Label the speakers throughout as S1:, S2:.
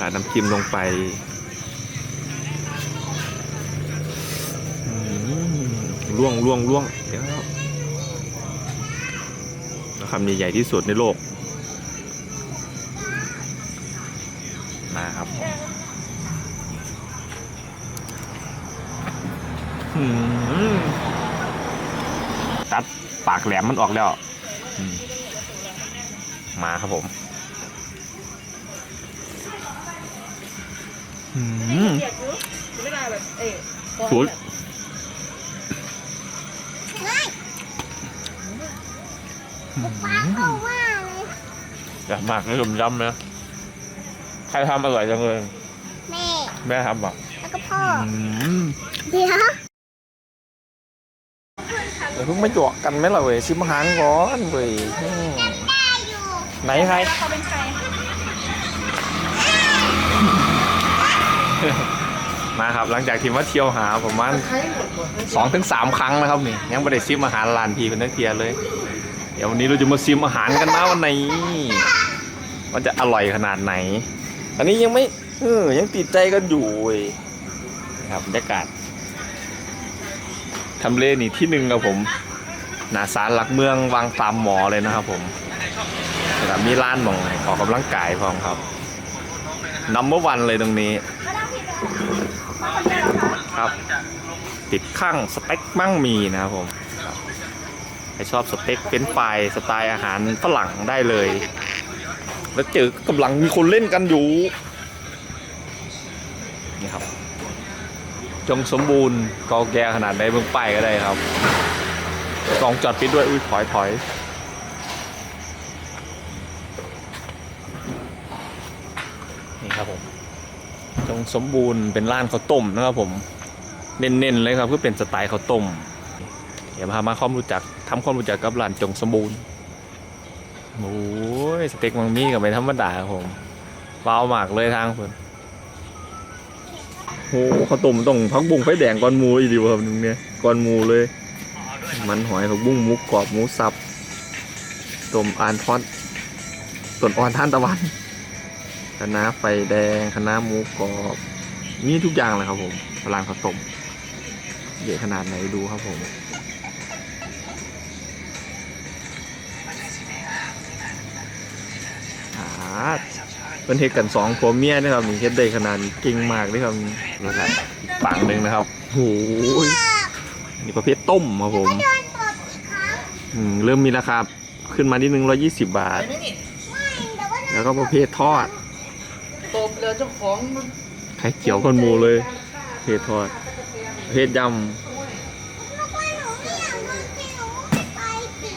S1: ราดน้ำจิ้มลงไปล่วงล่วงล่วงเดี๋ยวแล้วคำใหญ่ๆที่สุดในโลก มาครับอืมตัดปากแหลมมันออกแล้ว มาครับผม อืม
S2: เรียกอยู่ไม่ได้แบบเอ๊ะ
S1: สุด
S3: ป้าก็ว่าเลย
S1: อยากมากเลยผมย้ำนะใครทำอร่อยจังเลย
S3: แม่
S1: แม่ทำอะ
S3: แล้วก็พ่อ
S1: อืม
S3: เดี๋ยว
S1: เดี๋ยวเพิ่งมาหยอกกันไหมล่ะเว้ยชิมอาหารก่อนเว้ยอืม
S3: ได้อยู่
S1: ไหนใคร
S2: แล้วเขาเป็นใคร
S1: มาครับหลังจากที่มาเที่ยวหาประมาณสองถึงสามครั้งนะครับนี่ยังไม่ได้ซิมอาหารร้านพี่เป็นนักเทียเลย เดี๋ยววันนี้เราจะมาซิมอาหารกันนะวันนี้ว่าจะอร่อยขนาดไหน อันนี้ยังไม่เออยังติดใจกันอยู่เว้ยนะครับบรรยากาศทำเลนี่ที่หนึ่งครับผมหนาสารหลักเมืองวางตามหมอเลยนะครับผมแล้วมีร้านหมองให้ออกกำลังกายพร้อมครับนัมเบอร์วันเลยตรงนี้ ครับ ติดข้างสเต็กมั่งมีนะครับผมใครชอบสเต็กเป็นไฟสไตล์อาหารฝรั่งได้เลย แล้วเจอกำลังมีคนเล่นกันอยู่นี่ครับ จงสมบูรณ์กอแกขนาดไหนเบิ่งป้ายก็ได้ครับกองจอดปิดด้วยอุ้ยถอยถอยนี่ครับผมจงสมบูรณ์เป็นร้านข้าวต้มนะครับผม เน้นๆเลยครับคือเป็นสไตล์ข้าวต้มเดี๋ยวพามาความรู้จักทำความรู้จักกับร้านจงสมบูรณ์โอ้ยสเต็กมังมีกับไม่ธรรมดาครับผมว้าวมากเลยทางเพิ่นโอ้ข้าวต้มต้องพักบุ้งไฟแดงก่อนมูอีดีครับนึงเนี่ยก่อนมูเลย มันหอยผักบุ้งหมูกรอบหมูสับต้มอานทอดต้นอ่อนท่านตะวันคณะไฟแดงคณะหมูกรอบ มีทุกอย่างเลยครับผมร้านข้าวต้ม ใหญ่ขนาดไหนดูครับผมอ่าเป็นเฮ็ดกันสองผัวเมียนะครับนี่เฮ็ดได้ขนาดนี้เก่งมากเลยครับนะครับอีกฝั่งหนึ่งนะครับโอ้ยนี่ประเภทต้มครับผม
S3: โดนตบอีกครั้ง
S1: อืมเริ่มมีราคาขึ้นมานิดนึงร้อยี่สิบบาท
S3: ไม่แต่ว่า
S1: แล้วก็ประเภททอด
S2: ตบแล้วเจ้าของมัน
S1: ไข่เจียวคนหมูเลยเพศทอด เพศย
S3: ลูกว่าหนูไม่อยากโดนพี่หนูไปสิ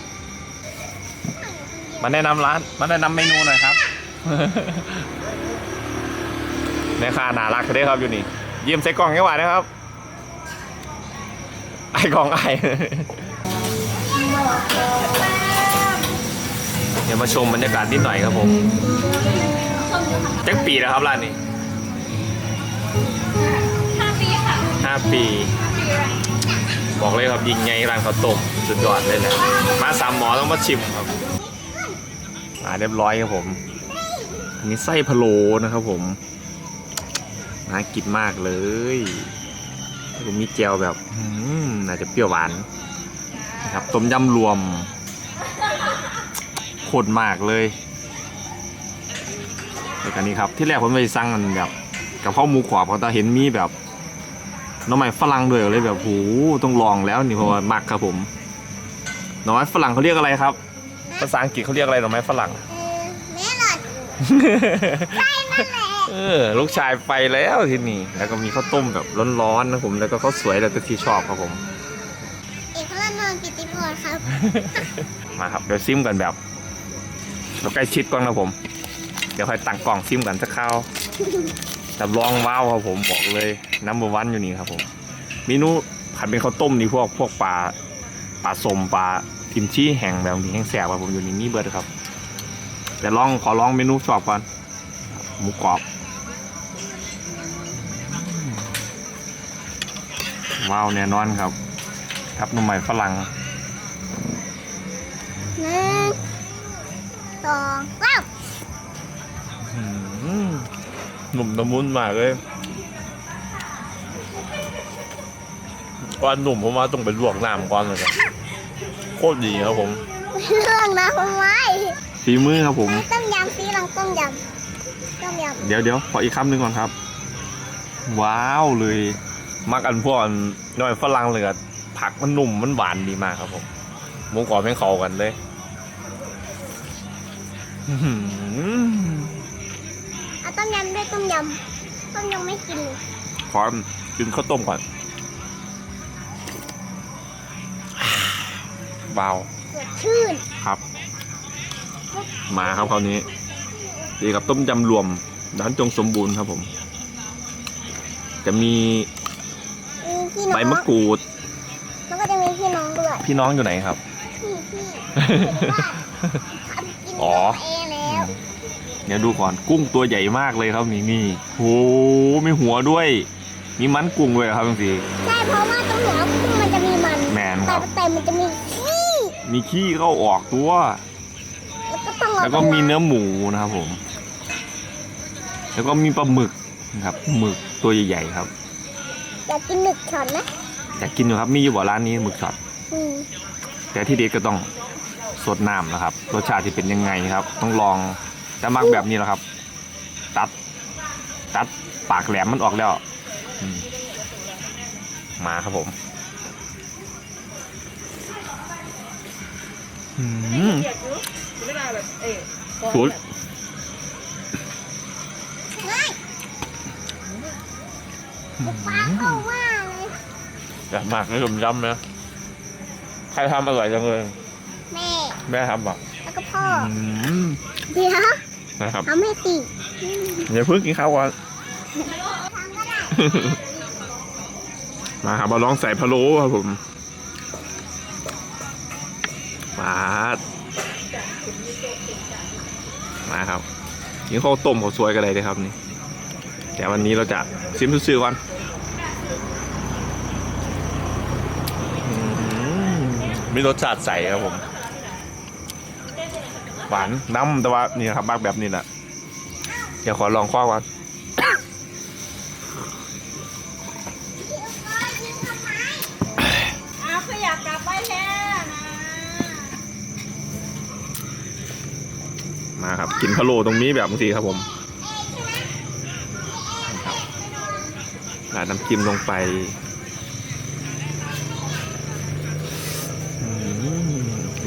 S3: ำ
S1: มาแนะนำร้าน มาแนะนำเมนูหน่อยครับแม่ค้าน่ารักเลยครับอยู่นี่ยิ้มใส่กล่องยังหวานนะครับ ไอ้กล่องไอ้เดี๋ยวมาชมบรรยากาศนิดหน่อยครับผมจักปีแล้วครับร้านนี้
S2: 5 ปี
S1: บอกเลยครับยิงไงร้านขาตกมสุดยอดเลยแหละมาสามหมอต้องมาชิมครับมาเรียบร้อยครับผม อันนี้ไส้พะโลนะครับผมน่ากินมากเลยมีเจียวแบบน่าจะเปรี้ยวหวานนะครับต้มยำรวมโคตรมากเลยแล้วกันนี้ครับที่แรกผมไปสั่งมันแบบกับข้าวหมูขวบเขาตาเห็นมีแบบ น้องไม้ฝรั่งด้วยเลยแบบโหต้องลองแล้วนี่เพราะว่ามักครับผมหน่อไม้ฝรั่งเขาเรียกอะไรครับ ภาษาอังกฤษเขาเรียกอะไรหน่อไม้ฝรั่ง
S3: เออแม่หลอดใช่นั่นแหละ
S1: เออ ลูกชายไปแล้วที่นี่แล้วก็มีข้าวต้มแบบร้อนๆนะผม แล้วก็ข้าวสวยแล้วก็ที่ชอบครับผม
S3: เอกลักษณ์นนท์กิติพรครับ
S1: มาครับ เดี๋ยวซิมกันแบบเราใกล้ชิดก่อนครับผม เดี๋ยวค่อยตั้งกล่องซิมกันสักคราว แต่ลองว้าวครับผมบอกเลยน้ำเบอร์วันอยู่นี่ครับผมเมนูผัดเป็นข้าวต้มนี่พวกพวกปลาปลาสมปลาทิมชี่แห้งแบบนี้แห้งแสบครับผมอยู่นี่มีเบิร์ดครับแต่ลองขอลองเมนูชอบก่อนหมูกรอบว้าวแน่นอนครับ ครับนุ่มใหม่ฝรั่ง
S3: หนึ่งสองว้าว
S1: อืมหนุ่มละมุนมากเลยว่าหนุ่มผมว่าต้องไปลวกน้ำก่อนเลยครับโคตรดีครับผม
S3: เรื่องนะทำไม
S1: ฝีมือครับผม
S3: ต้มยำซีลองต้มยำต้มยำ
S1: เดี๋ยวเดี๋ยวขออีกคำหนึ่งก่อนครับ ว้าวเลย มักอันพวกอันน้อยฝรั่งเลยอะผักมันนุ่มมันหวานดีมากครับผมหมูกรอบให้เข้ากันเลยอื้อหือ
S3: เอาต้มยำด้วยต้มยำต้มยำไม่กินเลย
S1: ขอกินข้าวต้มก่อนว้าว
S3: สดชื่น
S1: ครับ มาครับคราวนี้ดีกับต้มยำรวมร้านจงสมบูรณ์ครับผม จะมี
S3: มีพี่น้อง
S1: ใบมะกรูด
S3: แล้วก็จะมีพี่น้องด้วย
S1: พี่น้องอยู่ไหนครับ
S3: พี่พี่เห็นว่าทำกิน
S1: อ๋อ
S3: เองแล้ว
S1: เดี๋ยวดูก่อนกุ้งตัวใหญ่มากเลยครับนี่นี่โหมีหัวด้วย มีมันกุ้งด้วยเหรอครับบางที
S3: ใช่เพราะว่าตรงหัวกุ้งมันจะมีมัน
S1: แมนค
S3: แต่
S1: รับ
S3: แต่มันจะมีขี้
S1: มีขี้เข้าออกตัว
S3: แล้วก็ต้องเอา
S1: แล้วก็มีเนื้อหมูนะครับผม แล้วก็มีปลาหมึกนะครับหมึกตัวใหญ่ๆครับ
S3: อยากกินหนึกช็อตไหม
S1: อยากกินอยู่ครับมีอยู่บ่ร้านนี้หมึกช็อต
S3: อืม
S1: แต่ที่เด็ดก็ต้องสดน้ำนะครับ รสชาติที่เป็นยังไงครับ ต้องลอง แต่มักแบบนี้แหละครับ ตัด ตัดปากแหลมมันออกแล้วอืมมาครับผมอืม
S2: เรียกอยู่ไม่ได้แบบเอ๊ะ
S1: สุด
S3: ง่ายปลาเข้าว่าเลย
S1: อยากมากเลยผมย้ำนะใครทำอร่อยจังเลย
S3: แม่
S1: แม่ทำอะ
S3: แล้วก็พ่อ
S1: อืม
S3: เดี๋ยว
S1: นะครับ
S3: ทำให้ติอืม
S1: เดี๋ยวเพิ่งกินข้าวก่อน
S3: ทำก็ได้
S1: มาครับมาลองใส่พะโล้ครับผม มาดมาครับกินข้าวต้มข้าวสวยกันเลยเลยครับนี่แต่วันนี้เราจะซิมซื่อๆก่อนอืมมีรสชาติใสครับผม หวานน้ำแต่ว่านี่ครับมากแบบนี้แหละเดี๋ยวขอลองข้อก่อน
S2: อ้าวคืออยากกลับไปแท้นะ
S1: มาครับ กินพะโล้ตรงนี้แบบบางทีครับผมครับราดน้ำจิ้มลงไปอืม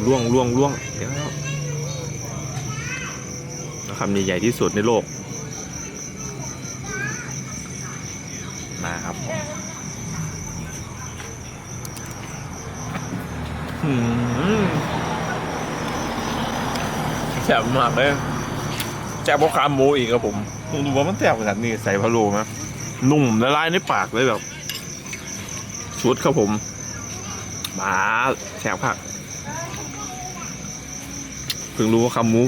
S1: ล่วงล่วงล่วงเดี๋ยวแล้ว คำนี้ใหญ่ที่สุดในโลกมาครับอืมแซ่บมากเลยแซ่บกว่าขาหมูอีกครับผมดูว่ามันแซ่บขนาดนี้ใส่พะโล้ไหมนุ่มละลายในปากเลยแบบชุดครับผมมาแซ่บครับเพิ่งรู้ว่าขาหมู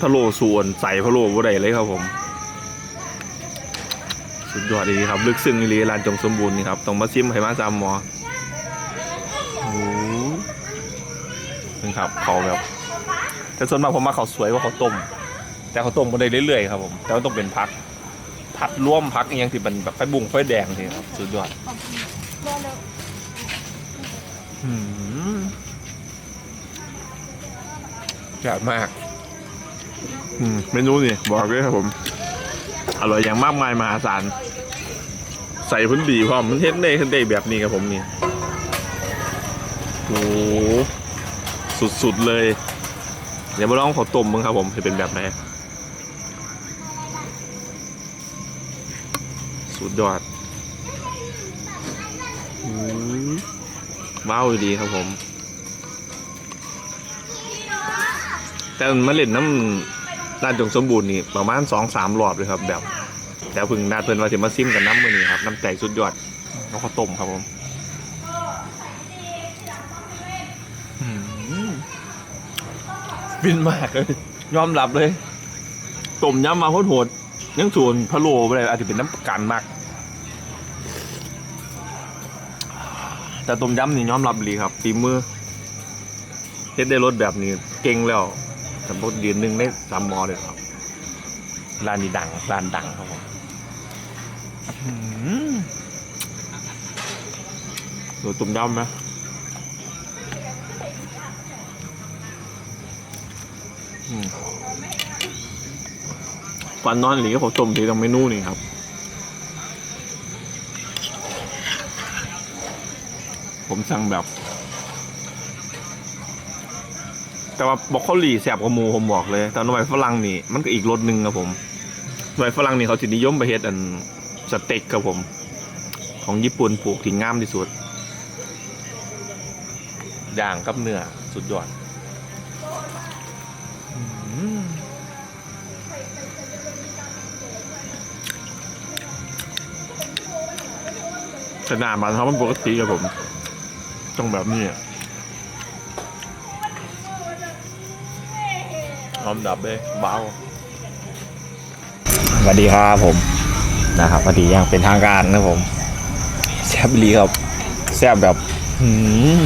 S1: พะโล้ส่วนใส่พะโล้บ่ได้เลยครับผม สุดยอดดีครับ ลึกซึ้งอีลีร้านจงสมบูรณ์นี่ครับต้องมาซิมให้มาจามหมอโอ้โหนี่ครับเขาแบบแต่ส่วนมากผมมาเขาสวยกว่าเขาต้ม แต่เขาต้มก็ได้เรื่อยๆครับผมแต่ว่าต้องเป็นพักพัดร่วมพักอหยังที่เป็นแบบไฟบุ้งไฟแดงทีครับสุดยอดอืมยอดมาก เมนูนี่บอกเลยครับผม อร่อยอย่างมากมายมหาศาล ใส่พื้นดีพร้อมมันเฮ็ดได้เฮ็ดได้แบบนี้ครับผมนี่โอ้สุดๆเลย เดี๋ยวมาลองขอต้มมึงครับผมจะเป็นแบบไหนสุดยอดอว้าวดีครับผม แต่มาเล่นน้ำด้านจงสมบูรณ์นี่ประมาณสองสามรอบเลยครับ แบบแต่เพึ่งนาดเพิ่นว่าจะมาซิมกันน้ำมือนี่ครับน้ำใจสุดยอดแล้วข้าต้มครับผมอืมฟินมากเลยยอมรับเลยต้มยำมาโคตรโหดยังส่วนพะโล้ไปเลยอาจจะเป็นน้ำกันมาก แต่ต้มยำนี่ยอมรับเลยครับฝีมือเฮ็ดได้รสแบบนี้เก่งแล้ว สมบูรณ์ยืนหนึ่งได้สามหมอเลยครับร้านนี้ดังร้านดังครับผมอืมดูตุ่มยำไหมอืมฟันนอนหลีก็ผมต้มทีตรงเมนูนี่ครับผมสั่งแบบ แต่ว่าบอกโคลีแสบกว่าหมูผมบอกเลยแต่หน่วยฝรั่งนี่มันก็อีกรสหนึ่งครับผมหน่วยฝรั่งนี่เขาจะนิยมไปเฮ็ดอันสเต็กครับผม ของญี่ปุ่นปลูกที่งามที่สุดย่างกับเนื้อสุดยอดขนาดมันเขามันปกติครับผม ต้องแบบนี้ หอมดับเลยเบาสวัสดีครับผมนะครับสวัสดีอย่างเป็นทางการนะผมแซ่บลีครับแซ่บแบบ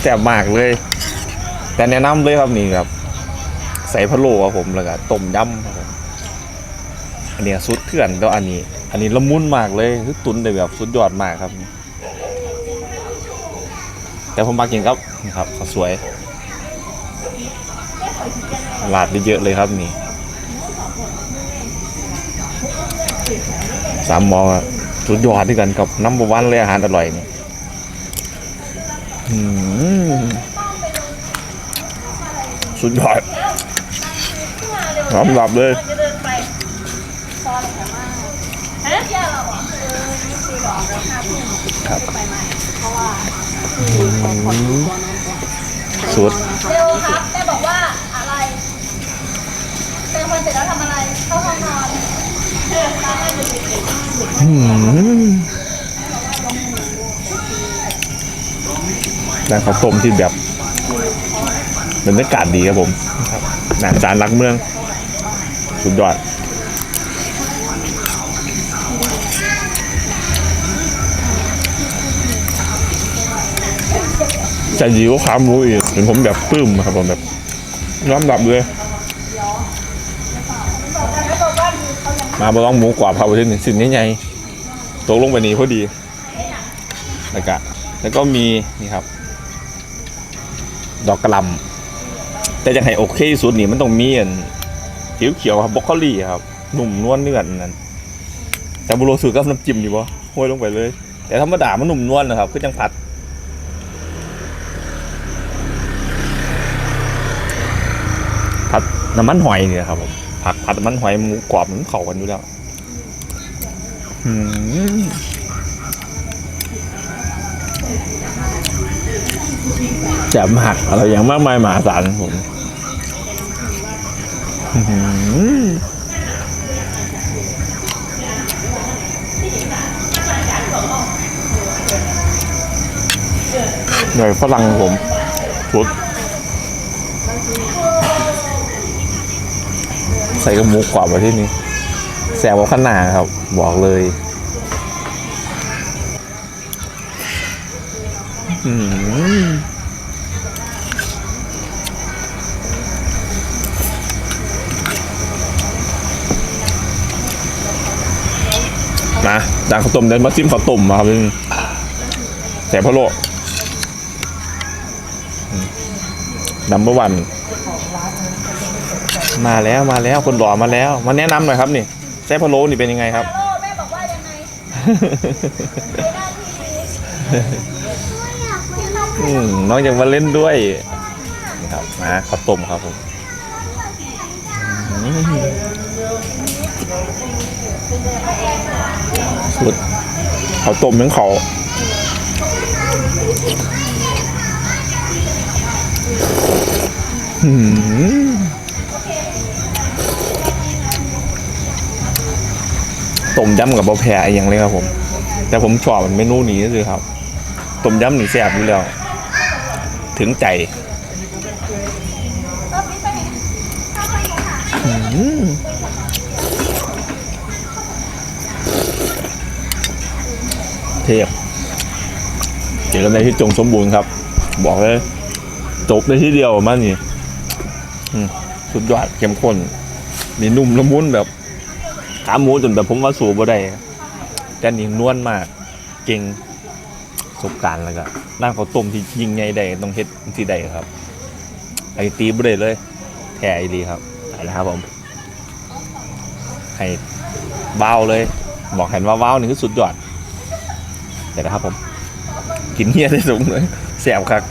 S1: แซ่บมากเลย แต่แนะนำเลยครับนี่ครับ ใส่พะโล้ครับผมแล้วก็ต้มยำครับผมอันนี้สุดเถื่อนแล้วอันนี้ อันนี้ละมุนมากเลยคือตุนได้แบบสุดยอดมากครับ แต่ผมมากินครับนี่ครับข้าวสวย ตลาดได้เยอะเลยครับนี่สามมอสุดยอดด้วยกันกับน้ำบวันเลยอาหารอร่อยนี่สุดยอดน้ำหลับเลย
S2: ครั
S1: บสุด
S2: ร้านข้า
S1: วต้มที่แบบบรรยากาศดีครับผมหนังจานรักเมือง สุดยอดจะยิวขาหมูอีกเห็นผมแบบปลื้มครับผมแบบน้อมรับเลย มาบลองหมูกรอบครับประเทศนี้สิ่งนี้ไงตกลงไปนี้พอดีแล้วก็แล้วก็มีนี่ครับ ดอกกระลำแต่จะให้โอเคสุดนี่มันต้องมีอันเขียวเขียวครับบรอกโคลี่ครับหนุ่มนวลเนื้อนนั่นแต่บุโรสูกับน้ำจิ้มดีบ่ห้วยลงไปเลย แต่ธรรมดามันหนุ่มนวลนะครับคือจังผัดผัดน้ำมันหอยเนี่ยครับผม ผัดผัดมันหอยหมูกรอบมันเข้ากันอยู่แล้วอืมแจ่มหักอะไรอย่างมากมายมหาศาลครับผมหน่อยฝรั่งผมสุด ใส่กระหมูกรอบมาที่นี่แซวขนาดครับ บอกเลย อืมนะจากข้าวต้มเดินมาจิ้มข้าวต้มมาครับนี่แสบพะโล้นัมเบอร์วัน มาแล้วมาแล้วคนหล่อมาแล้ว มาแนะนำหน่อยครับนี่แซ่บพะโล้นี่เป็นยังไงครับ
S2: ฮัลโหลแม่บอกว่ายังไงในหน้าที่นี้
S3: ไม่อยากไปทำ
S1: อืมน้องอยากมาเล่นด้วยนี่ครับมาข้าวต้มครับผมอืมสุดข้าวต้มทั้งเขาอืม ต้มยำกับบะแพรอย่างเลยครับผม แต่ผมชอบมันเมนูนี้ก็คือครับต้มยำนี่แซ่บอยู่แล้ว ถึงใจเทียบเจอกันในที่จงสมบูรณ์ครับ บอกเลย จบในที่เดียวมันนี่สุดยอดเข้มข้นมีนุ่มละมุนแบบ ขาหมูจนแบบผมว่าสูบบ่ได้แต่นี่นวลมากเก่งประสบการณ์แล้วก็นั่งเขาต้มที่ยิงไงได้ต้องเฮ็ดที่ใดครับ ไอตีบเลยเลยแท้อีหลีครับไปแล้วครับผมให้ว้าวเลย บอกเห็นว่าว้าวนี่คือสุดยอดเดี๋ยวนะครับผม กินเฮียได้สูงเลยแสบครับ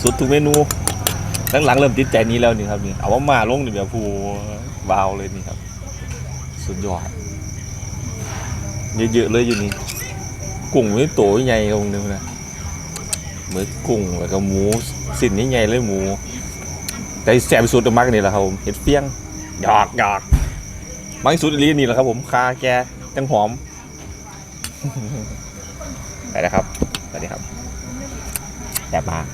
S1: สุดทุกเมนูหลังๆเริ่มติดใจนี้แล้วนี่ครับนี่เอาว่ามาลงนี่แบบผู้ว้าวเลยนี่ครับ สุดยอด เยอะๆเลยอยู่นี่กุ้งนี่โตใหญ่ลงนึงนะเหมือนกุ้งแล้วก็หมูสิ่นนี่ใหญ่เลยหมู แต่แสบสุดมากนี่แหละครับผมเห็ดเฟี้ยงหยอกหยอกมากสุดอีหลีนี่แหละครับ ผมคาแกจังหอมไปแล้วครับสวัสดีครับแสบมาก